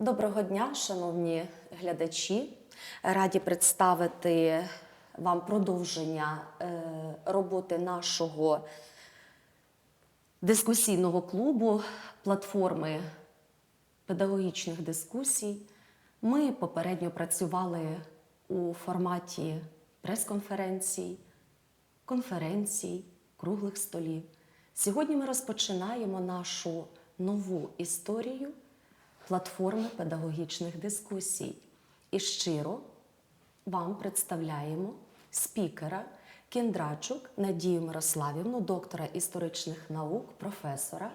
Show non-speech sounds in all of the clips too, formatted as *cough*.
Доброго дня, шановні глядачі. Раді представити вам продовження е, роботи нашого дискусійного клубу платформи педагогічних дискусій. Ми попередньо працювали у форматі прес-конференцій, конференцій, круглих столів. Сьогодні ми розпочинаємо нашу нову історію платформи педагогічних дискусій. І щиро вам представляємо спікера Кіндрачук Надію Мирославівну, доктора історичних наук, професора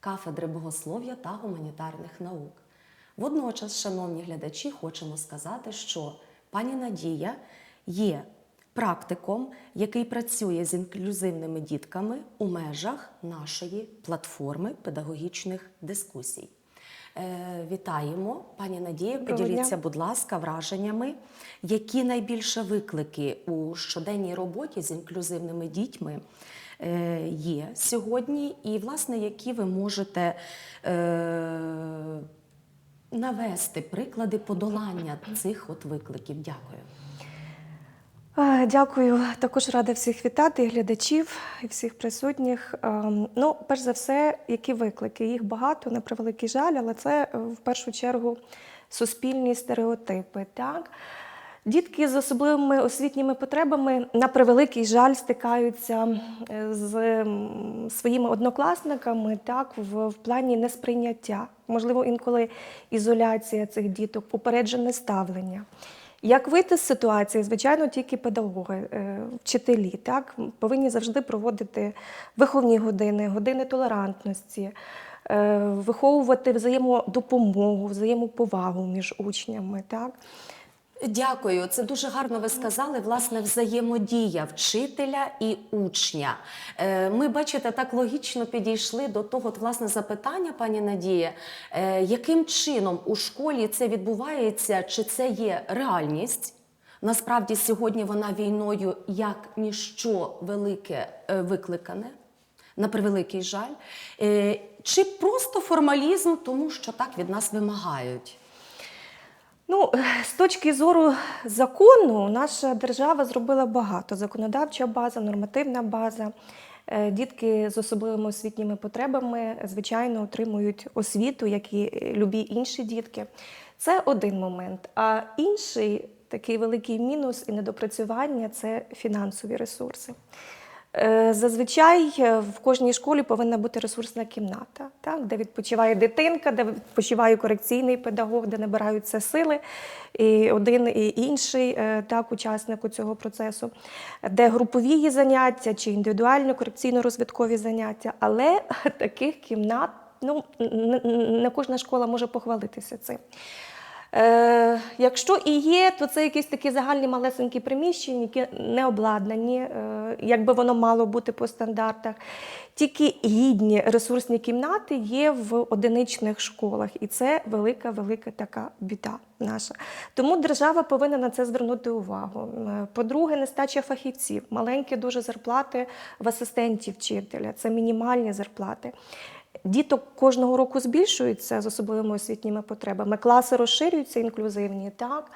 кафедри богослов'я та гуманітарних наук. Водночас, шановні глядачі, хочемо сказати, що пані Надія є практиком, який працює з інклюзивними дітками у межах нашої платформи педагогічних дискусій. Е, Вітаємо, пані Надія. Поділіться, будь ласка, враженнями, які найбільше виклики у щоденній роботі з інклюзивними дітьми е, є сьогодні, і, власне, які ви можете е, навести приклади подолання цих от викликів. Дякую. Дякую. Також рада всіх вітати, і глядачів і всіх присутніх. Ем, Ну, перш за все, які виклики? Їх багато, на превеликий жаль, але це е, в першу чергу суспільні стереотипи. Так? Дітки з особливими освітніми потребами на превеликий жаль стикаються з своїми однокласниками так, в, в плані несприйняття, можливо, інколи ізоляція цих діток, упереджене ставлення. Як вийти з ситуації? Звичайно, тільки педагоги, е, вчителі так, повинні завжди проводити виховні години, години толерантності, е, виховувати взаємодопомогу, взаємоповагу між учнями. Так. Дякую, це дуже гарно ви сказали. Власне, взаємодія вчителя і учня. Е, Ми, бачите, так логічно підійшли до того от, власне запитання, пані Надія, е, яким чином у школі це відбувається, чи це є реальність? Насправді сьогодні вона війною як ніщо велике е, викликане, на превеликий жаль, чи просто формалізм, тому що так від нас вимагають. Ну, з точки зору закону, наша держава зробила багато: законодавча база, нормативна база. Е, Дітки з особливими освітніми потребами, звичайно, отримують освіту, як і любі інші дітки. Це один момент. А інший такий великий мінус і недопрацювання це фінансові ресурси. Е, Зазвичай е, в кожній школі повинна бути ресурсна кімната, так, де відпочиває дитинка, де відпочиває корекційний педагог, де набираються сили, і один і інший е, так, учасник у цього процесу, де групові заняття чи індивідуальні корекційно-розвиткові заняття. Але *laughs* таких кімнат ну, не кожна школа може похвалитися цим. Е, якщо і є, то це якісь такі загальні малесенькі приміщення, які не обладнані, е, як воно мало бути по стандартах. Тільки гідні ресурсні кімнати є в одиничних школах, і це велика, велика така біда наша. Тому держава повинна на це звернути увагу. Е, По-друге, нестача фахівців, маленькі дуже зарплати в асистентів вчителя, це мінімальні зарплати. Діток кожного року збільшуються з особливими освітніми потребами. Класи розширюються інклюзивні, так.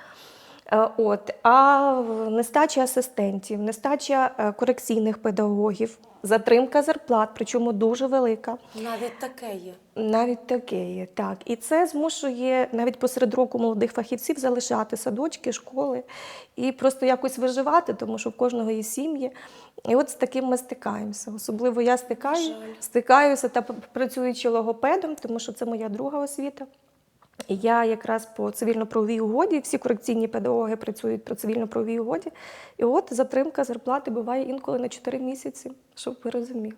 Е, От, а нестача асистентів, нестача е, корекційних педагогів, затримка зарплат, причому дуже велика. Навіть таке є. Навіть таке є, так. І це змушує навіть посеред року молодих фахівців залишати садочки, школи і просто якось виживати, тому що в кожного є сім'ї. І от з таким ми стикаємося. Особливо я стикаю, Жаль. стикаюся та працюючи логопедом, тому що це моя друга освіта. Я якраз по цивільно-правовій угоді, всі корекційні педагоги працюють про цивільно-правовій угоді. І от затримка зарплати буває інколи на 4 місяці, щоб ви розуміли.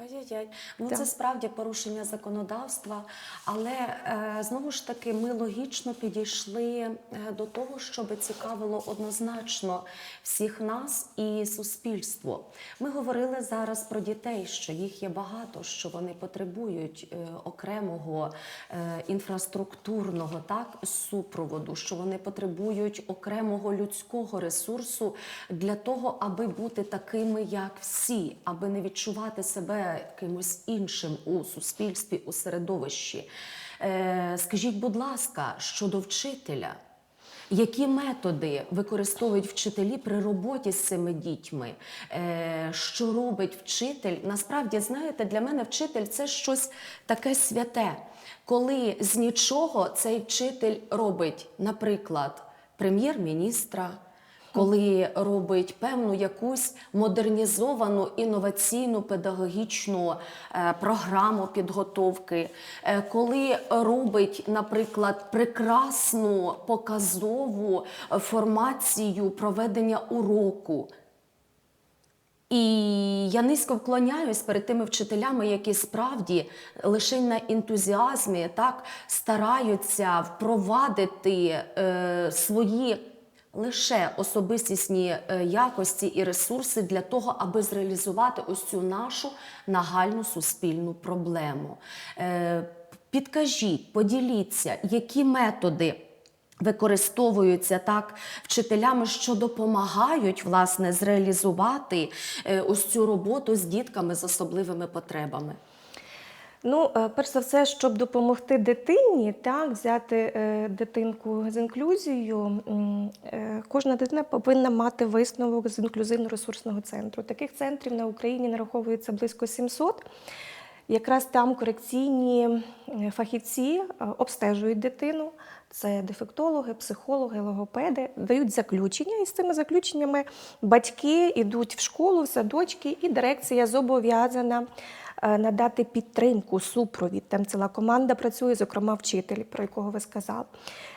Ай-яй-яй. Ну Так. це справді порушення законодавства, але е, знову ж таки ми логічно підійшли е, до того, щоб цікавило однозначно всіх нас і суспільство. Ми говорили зараз про дітей, що їх є багато, що вони потребують е, окремого е, інфраструктурного так супроводу, що вони потребують окремого людського ресурсу для того, аби бути такими, як всі, аби не відчувати себе якимось іншим у суспільстві, у середовищі. Е, Скажіть, будь ласка, щодо вчителя, які методи використовують вчителі при роботі з цими дітьми? Е, Що робить вчитель? Насправді, знаєте, для мене вчитель це щось таке святе, коли з нічого цей вчитель робить, наприклад, прем'єр-міністра. Коли робить певну якусь модернізовану інноваційну педагогічну е, програму підготовки, е, коли робить, наприклад, прекрасну показову формацію проведення уроку. І я низько вклоняюсь перед тими вчителями, які справді лише на ентузіазмі так стараються впровадити е, свої лише особистісні е, якості і ресурси для того, аби зреалізувати ось цю нашу нагальну суспільну проблему. Е, підкажіть, поділіться, які методи використовуються так вчителями, що допомагають власне зреалізувати е, ось цю роботу з дітками з особливими потребами. Ну, е, перш за все, щоб допомогти дитині, так, взяти е, дитинку з інклюзією, е, кожна дитина повинна мати висновок з інклюзивно-ресурсного центру. Таких центрів на Україні нараховується близько 700. Якраз там корекційні фахівці обстежують дитину. Це дефектологи, психологи, логопеди дають заключення, і з цими заключеннями батьки йдуть в школу, в садочки, і дирекція зобов'язана надати підтримку, супровід. Там ціла команда працює, зокрема вчитель, про якого ви сказали.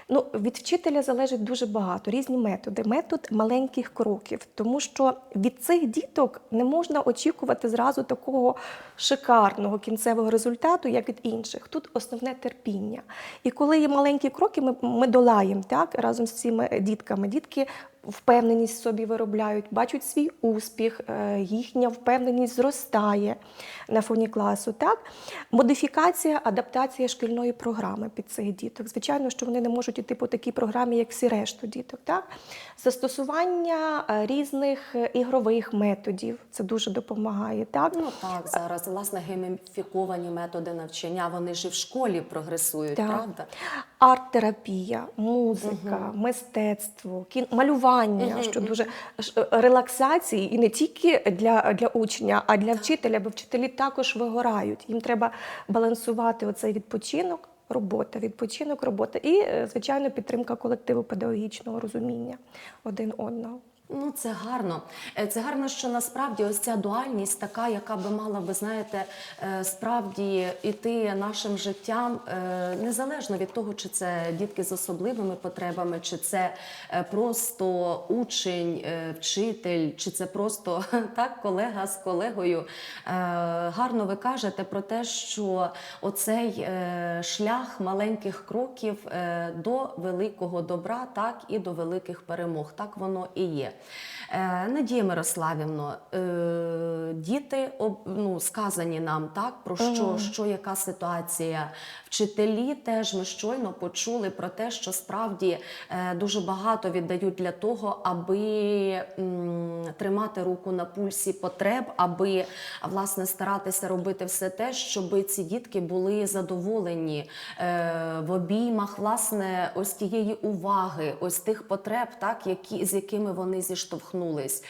Ну, від вчителя залежить дуже багато, різні методи. Метод маленьких кроків, тому що від цих діток не можна очікувати зразу такого шикарного кінцевого результату, як від інших. Тут основне терпіння. І коли є маленькі кроки, ми, ми долаємо так, разом з цими дітками. Дітки впевненість в собі виробляють, бачать свій успіх, е, їхня впевненість зростає на фоні класу. Так? Модифікація, адаптація шкільної програми під цих діток. Звичайно, що вони не можуть іти по такій програмі, як всі решту діток. Так? Застосування е, різних е, ігрових методів це дуже допомагає. Так? Ну так, зараз власне гейміфіковані методи навчання, вони ж і в школі прогресують, Так. правда? Арт-терапія, музика, мистецтво, кін... малювання, що дуже ш- релаксації, і не тільки для, для учня, а для вчителя, бо вчителі також вигорають. Їм треба балансувати оцей відпочинок, робота, відпочинок, робота і, е, звичайно, підтримка колективу педагогічного розуміння один одного. Ну, це гарно. Е, Це гарно, що насправді ось ця дуальність така, яка би мала би, знаєте, е, справді іти нашим життям, е, незалежно від того, чи це дітки з особливими потребами, чи це просто учень, вчитель, чи це просто *laughs* так, колега з колегою. Гарно ви кажете про те, що оцей шлях маленьких кроків до великого добра, так і до великих перемог. Так воно і є. Е, Надія Мирославівно, е, діти ну, сказані нам так про що, що яка ситуація. Вчителі теж ми щойно почули про те, що справді е, дуже багато віддають для того, аби тримати руку на пульсі потреб, аби власне старатися робити все те, щоб ці дітки були задоволені в обіймах власне ось тієї уваги, ось тих потреб, так які з якими вони зіштовхнулись.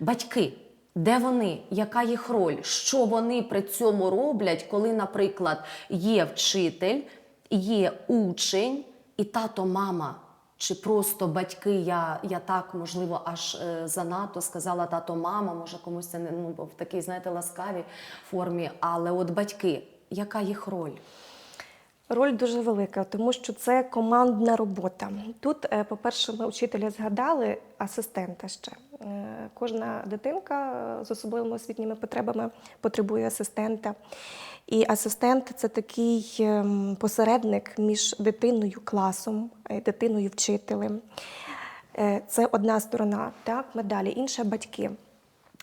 Батьки. Де вони? Яка їх роль? Що вони при цьому роблять, коли, наприклад, є вчитель, є учень і тато, мама, чи просто батьки? Я, я так можливо аж е, занадто сказала тато, мама, може комусь це не ну в такій, знаєте, ласкавій формі. Але от батьки, яка їх роль? Роль дуже велика, тому що це командна робота. Тут, е, по-перше, ми вчителя згадали асистента ще. Е, Кожна дитинка е, з особливими освітніми потребами потребує асистента. І асистент це такий ем, посередник між дитиною, класом, дитиною, вчителем. Це одна сторона так, медалі, інша батьки.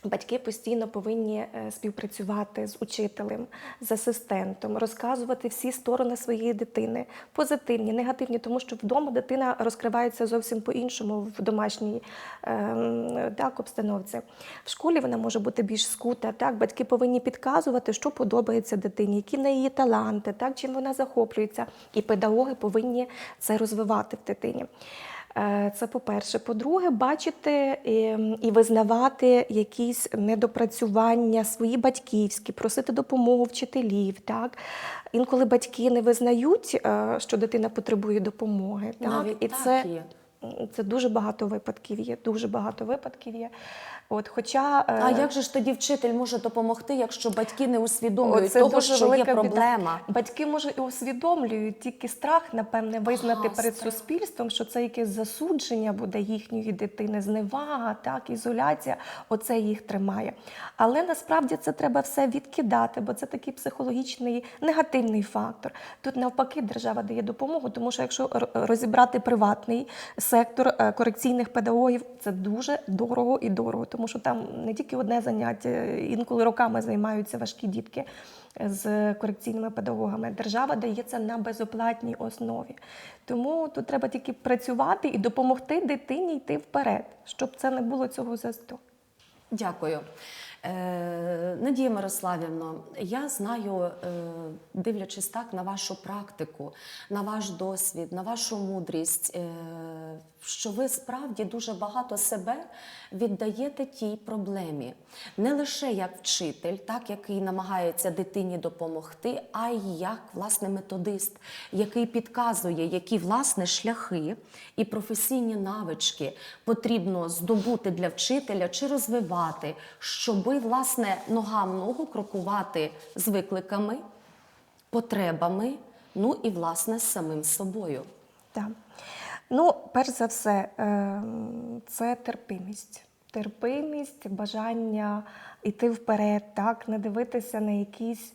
Батьки постійно повинні е, співпрацювати з учителем, з асистентом, розказувати всі сторони своєї дитини, позитивні, негативні, тому що вдома дитина розкривається зовсім по-іншому в домашній ем, так, обстановці. В школі вона може бути більш скута. Так? Батьки повинні підказувати, що подобається дитині, які неї є таланти, так? чим вона захоплюється. І педагоги повинні це розвивати в дитині. Е, Це по-перше. По-друге, бачити ем, і визнавати якісь недопрацювання свої батьківські, просити допомогу вчителів. Так? Інколи батьки не визнають, е, що дитина потребує допомоги. Так? Навіть і так це, є. це дуже багато випадків є. Дуже багато випадків є. От, хоча, е, А як же ж тоді вчитель може допомогти, якщо батьки не усвідомлюють Оце того, що є велика біда. проблема? Батьки може і усвідомлюють тільки страх, напевне, визнати Ага, перед страх. суспільством, що це якесь засудження буде їхньої дитини, зневага, так, ізоляція. Оце їх тримає. Але насправді це треба все відкидати, бо це такий психологічний негативний фактор. Тут навпаки держава дає допомогу, тому що якщо розібрати приватний сектор е, корекційних педагогів, це дуже дорого і дорого, тому що там не тільки одне заняття, інколи роками займаються важкі дітки з корекційними педагогами. Держава дає це на безоплатній основі. Тому тут треба тільки працювати і допомогти дитині йти вперед, щоб це не було цього засту. Дякую. Надія Мирославівно, я знаю, е, дивлячись так на вашу практику, на ваш досвід, на вашу мудрість, е, що ви справді дуже багато себе віддаєте тій проблемі. Не лише як вчитель, так, який намагається дитині допомогти, а й як власне методист, який підказує, які власне шляхи і професійні навички потрібно здобути для вчителя чи розвивати, щоби власне нога в ногу крокувати з викликами, потребами, ну і власне з самим собою. Так. Ну, перш за все, ем, це терпимість. Терпимість, бажання йти вперед, так, не дивитися на якісь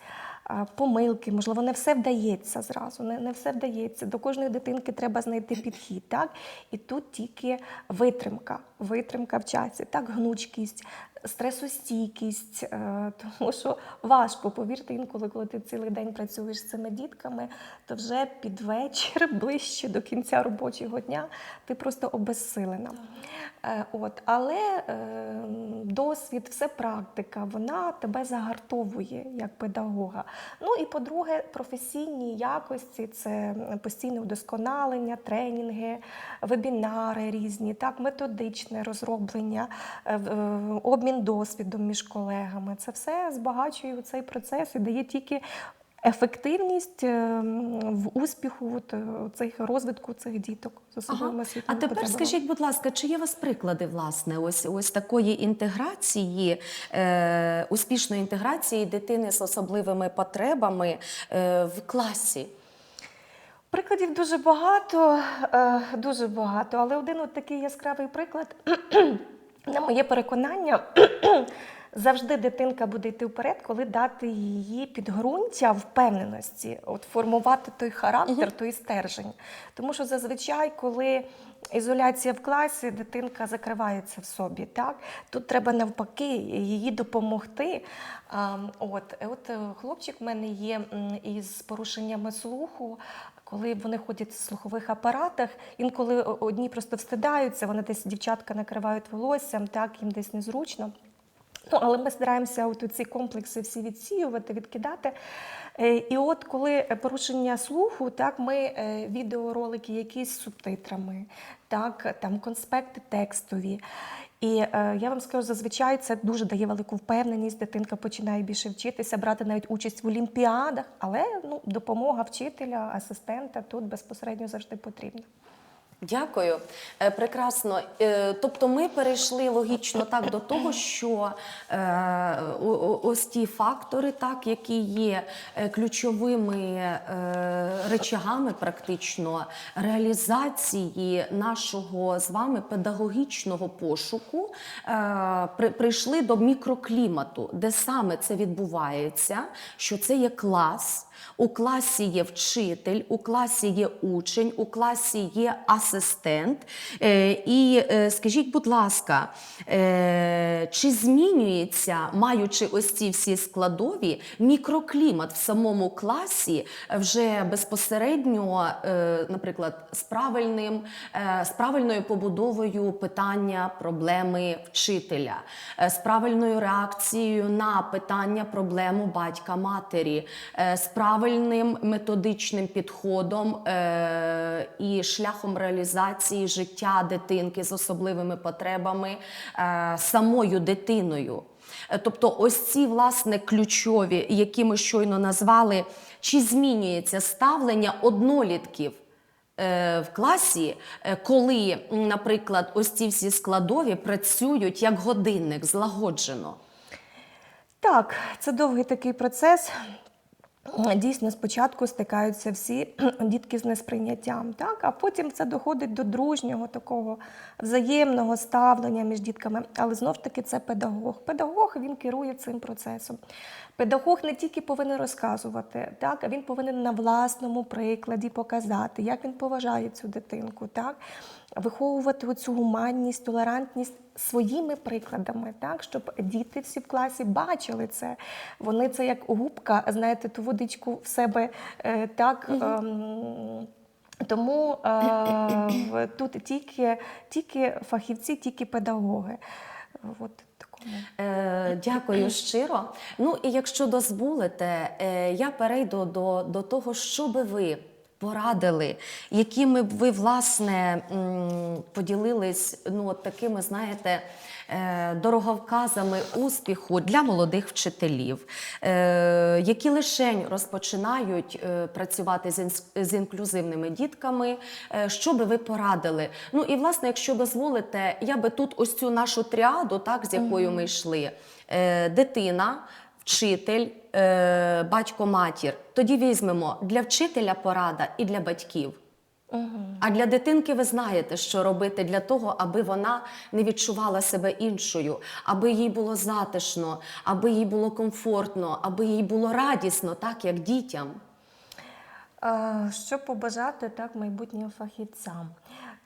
помилки. Можливо, не все вдається зразу, не, не все вдається. До кожної дитинки треба знайти підхід. Так? І тут тільки витримка, витримка в часі, так, гнучкість, стресостійкість, е, тому що важко, повірте, інколи, коли ти цілий день працюєш з цими дітками, то вже під вечір, *laughs* ближче до кінця робочого дня, ти просто обезсилена. Е, От, але е, досвід, все практика, вона тебе загартовує як педагога. Ну і по-друге, професійні якості це постійне вдосконалення, тренінги, вебінари різні, так, методичне розроблення, е, е, обмін досвідом між колегами. Це все збагачує цей процес і дає тільки. Ефективність е, в успіху от, цих розвитку цих діток з особливими Ага. А тепер потребами. скажіть, будь ласка, чи є у вас приклади власне ось, ось такої інтеграції, е, успішної інтеграції дитини з особливими потребами е, в класі? Прикладів дуже багато, е, дуже багато, але один от такий яскравий приклад, *clears throat* на моє переконання, *clears throat* завжди дитинка буде йти вперед, коли дати її підґрунтя впевненості, от формувати той характер, той стержень. Тому що зазвичай, коли ізоляція в класі, дитинка закривається в собі. Так? Тут треба навпаки її допомогти. От, от е, хлопчик в мене є із порушеннями слуху. Коли вони ходять в слухових апаратах, інколи одні просто встидаються, вони десь дівчатка накривають волоссям, так їм десь незручно. Ну, але ми стараємося от ці комплекси всі відсіювати, відкидати. Е, І от коли порушення слуху, так ми е, відеоролики якісь з субтитрами, так там конспекти текстові. І е, я вам скажу, зазвичай це дуже дає велику впевненість. Дитинка починає більше вчитися, брати навіть участь в олімпіадах, але ну, допомога вчителя, асистента тут безпосередньо завжди потрібна. Дякую. Е, Прекрасно. Е, Тобто ми перейшли логічно так до того, що е, ось ті фактори, так, які є ключовими речагами практично реалізації нашого з вами педагогічного пошуку, прийшли до мікроклімату, де саме це відбувається, що це є клас. У класі є вчитель, у класі є учень, у класі є асистент. Е, І е, скажіть, будь ласка, е, чи змінюється, маючи ось ці всі складові, мікроклімат в самому класі вже безпосередньо, наприклад, з правильним, з правильною побудовою питання проблеми вчителя, з правильною реакцією на питання проблему батька матері, з правильним методичним підходом е, і шляхом реалізації життя дитинки з особливими потребами е, самою дитиною. Е, Тобто, ось ці власне ключові, які ми щойно назвали, чи змінюється ставлення однолітків е, в класі, е, коли, наприклад, ось ці всі складові працюють як годинник злагоджено. Так, це довгий такий процес. Дійсно, спочатку стикаються всі *clears throat* дітки з несприйняттям, так? а потім це доходить до дружнього такого взаємного ставлення між дітками. Але знов таки це педагог. Педагог він керує цим процесом. Педагог не тільки повинен розказувати, так? а він повинен на власному прикладі показати, як він поважає цю дитинку, так? виховувати оцю гуманність, толерантність своїми прикладами, так? щоб діти всі в класі бачили це. Вони це як губка, знаєте, ту водичку в себе е, так. ем, тому е, тут тільки, тільки фахівці, тільки педагоги. От такому. Е, дякую щиро. Ну і якщо дозволите, е, я перейду до, до того, що би ви порадили, якими б ви власне поділились ну, от такими, знаєте, е, дороговказами успіху для молодих вчителів, е, які лишень розпочинають е, працювати з, інклюзивними дітками. Що би ви порадили? Ну і власне, якщо дозволите, я би тут ось цю нашу тріаду, так з якою ми йшли: дитина, вчитель, е, батько, матір. Тоді візьмемо для вчителя порада і для батьків. А для дитинки ви знаєте, що робити для того, аби вона не відчувала себе іншою, аби їй було затишно, аби їй було комфортно, аби їй було радісно, так як дітям. Що побажати так майбутнім фахівцям?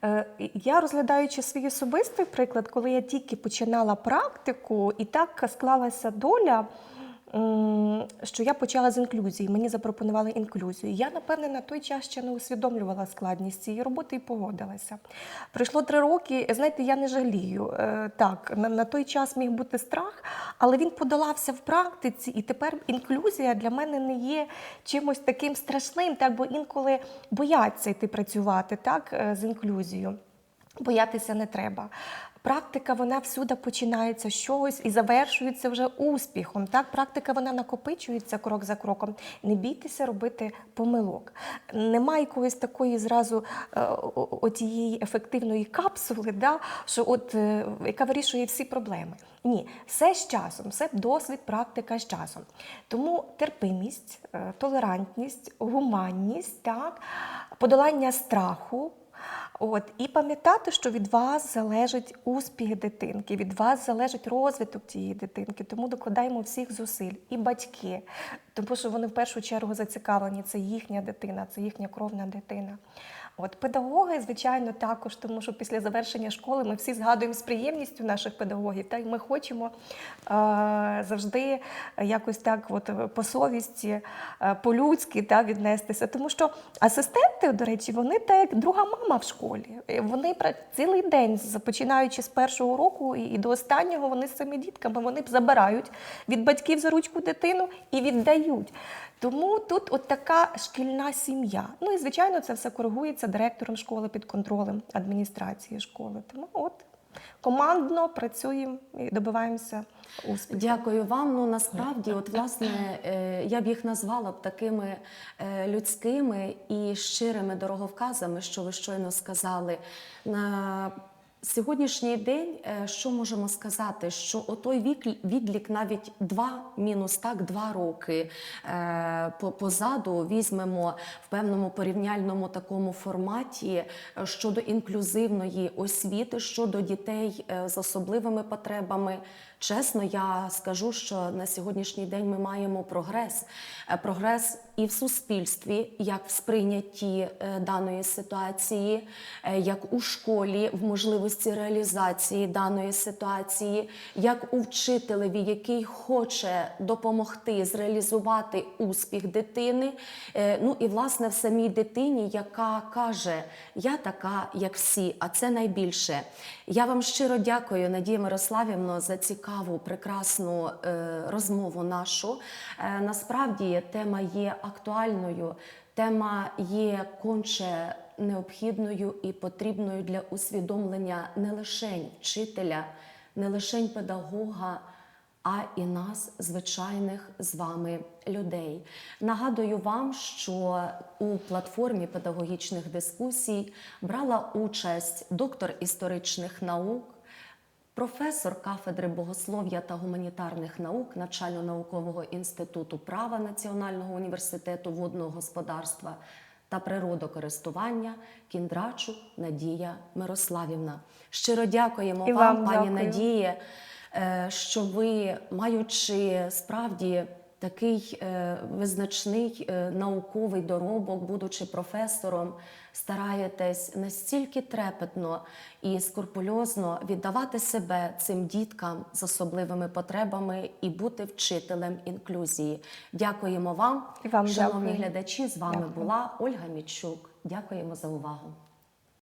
Е, Я розглядаючи свій особистий приклад, коли я тільки починала практику, і так склалася доля, що я почала з інклюзії. Мені запропонували інклюзію. Я, напевне, на той час ще не усвідомлювала складність цієї роботи і погодилася. Пройшло три роки. Знаєте, я не жалію. Е, Так, на, той час міг бути страх, але він подолався в практиці, і тепер інклюзія для мене не є чимось таким страшним, так бо інколи бояться йти працювати так, е, з інклюзією. Боятися не треба. Практика вона всюди починається з чогось і завершується вже успіхом. Так, практика вона накопичується крок за кроком. Не бійтеся робити помилок. Немає якоїсь такої зразу е, отієї ефективної капсули, да, що от, е, яка вирішує всі проблеми. Ні, все з часом, все досвід, практика з часом. Тому терпимість, е, толерантність, гуманність, так, подолання страху. От і пам'ятати, що від вас залежить успіх дитинки, від вас залежить розвиток цієї дитинки. Тому докладаємо всіх зусиль і батьки, тому що вони в першу чергу зацікавлені. Це їхня дитина, це їхня кровна дитина. От педагоги, звичайно, також, тому що після завершення школи ми всі згадуємо з приємністю наших педагогів, та й ми хочемо е, завжди якось так, от по совісті, е, по-людськи та, віднестися. Тому що асистенти, до речі, вони так як друга мама в школі. Е, Вони цілий день, починаючи з першого року і до останнього, вони з цими дітками вони забирають від батьків за ручку дитину і віддають. Тому тут от така шкільна сім'я. Ну і звичайно, це все коригується директором школи під контролем адміністрації школи. Тому от командно працюємо і добиваємося успіху. Дякую вам. Ну насправді, от власне, е, я б їх назвала б такими е, людськими і щирими дороговказами, що ви щойно сказали. Сьогоднішній день, е, що можемо сказати, що отой вік, відлік навіть два мінус так, два роки е, по- позаду візьмемо в певному порівняльному такому форматі е, щодо інклюзивної освіти, щодо дітей з особливими потребами. Чесно, я скажу, що на сьогоднішній день ми маємо прогрес. Е, Прогрес і в суспільстві, як в сприйнятті е, даної ситуації, е, як у школі в можливості реалізації даної ситуації, як у вчителеві, який хоче допомогти зреалізувати успіх дитини. Ну і власне в самій дитині, яка каже: Я така, як всі, а це найбільше. Я вам щиро дякую, Надія Мирославівно, за цікаву, прекрасну е, розмову нашу. Е, Насправді тема є актуальною, тема є конче необхідною і потрібною для усвідомлення не лише вчителя, не лише педагога а і нас, звичайних з вами людей. Нагадую вам, що у платформі педагогічних дискусій брала участь доктор історичних наук. Професор кафедри богослов'я та гуманітарних наук Начально-наукового інституту права Національного університету водного господарства та природокористування Кіндрачу Надія Мирославівна. Щиро дякуємо І вам, вам пані дякую. Надії, Надіє, що ви, маючи справді такий е, визначний е, науковий доробок, будучи професором, стараєтесь настільки трепетно і скрупульозно віддавати себе цим діткам з особливими потребами і бути вчителем інклюзії. Дякуємо вам, І вам шановні дякую. глядачі. З вами Дякую. була Ольга Мічук. Дякуємо за увагу.